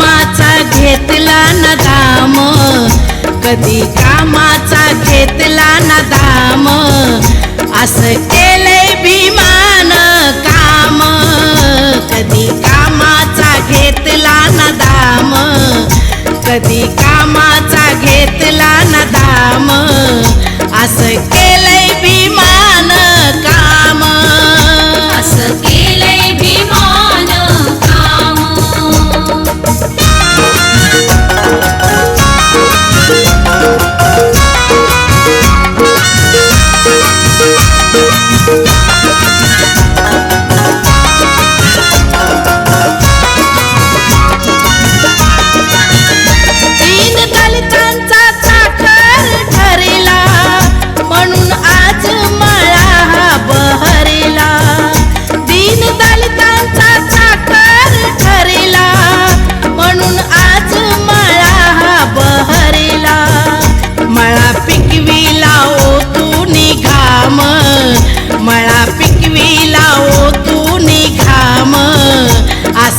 कामाचा घेतला ना दाम. कधी कामाचा घेतला ना दाम. असं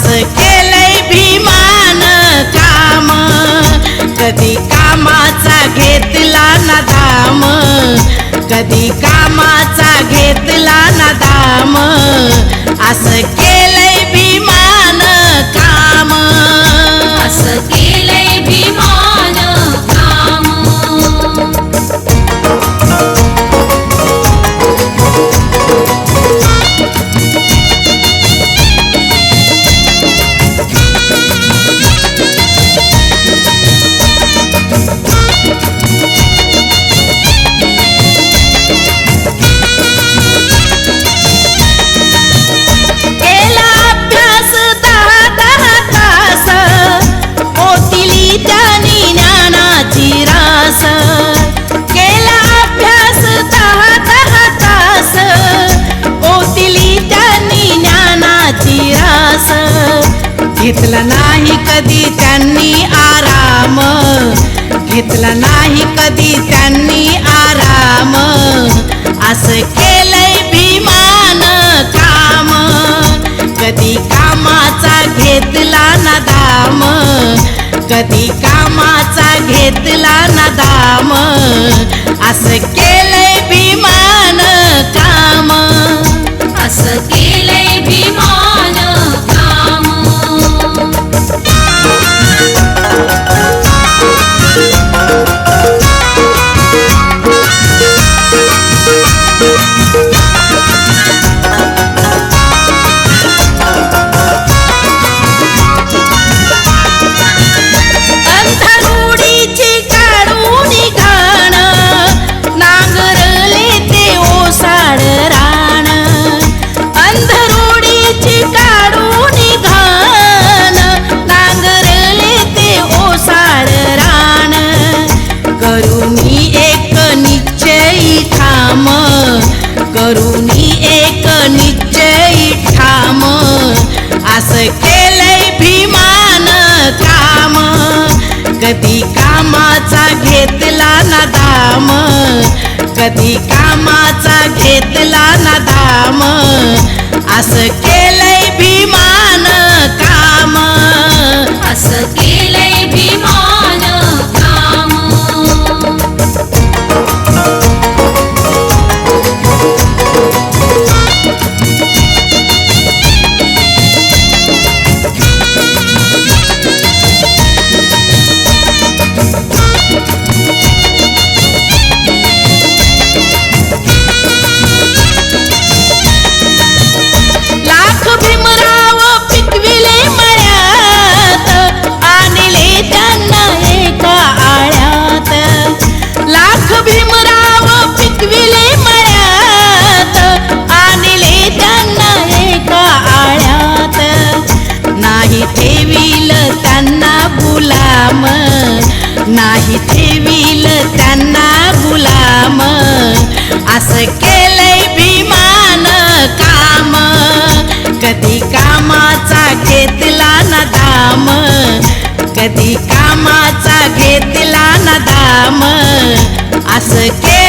असं केलंय भीमान काम. कधी कामाचा घेतला ना दाम. कधी कामाचा घेतला ना दाम. असं केलंय भीमान काम. असं नाही कधी त्यांनी आराम. घेतला नाही कधी त्यांनी आराम. असं केलंय भीमान काम. कधी कामाचा घेतला ना दाम. कधी कामाचा घेतला ना दाम. असं केलंय कधी कामाचा घेतला ना दाम. कधी कामाचा घेतला ना दाम. असं केलंय भीमान काम. असं केलंय भीमान काम नाही ठेवील त्यांना गुलाम. असं केलंय भीमान काम. कधी कामाचा घेतला ना दाम. कधी कामाचा घेतला ना दाम. असं के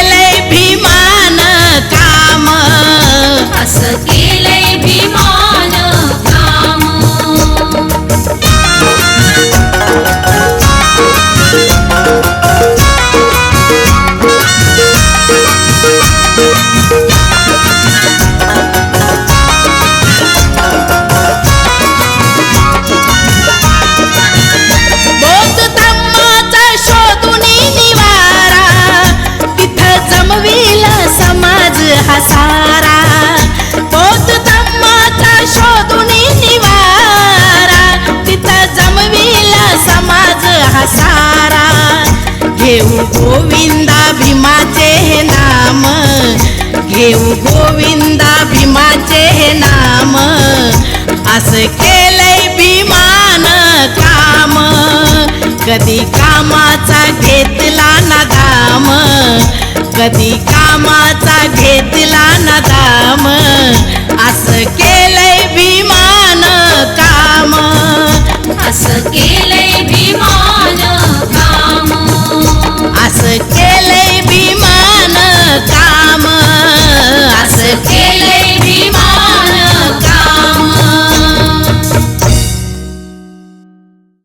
घेऊ गोविंदा भीमाचे हे नाम. असं केलंय भीमान काम. कधी कामाचा घेतला ना दाम. कधी कामाचा घेतला ना दाम.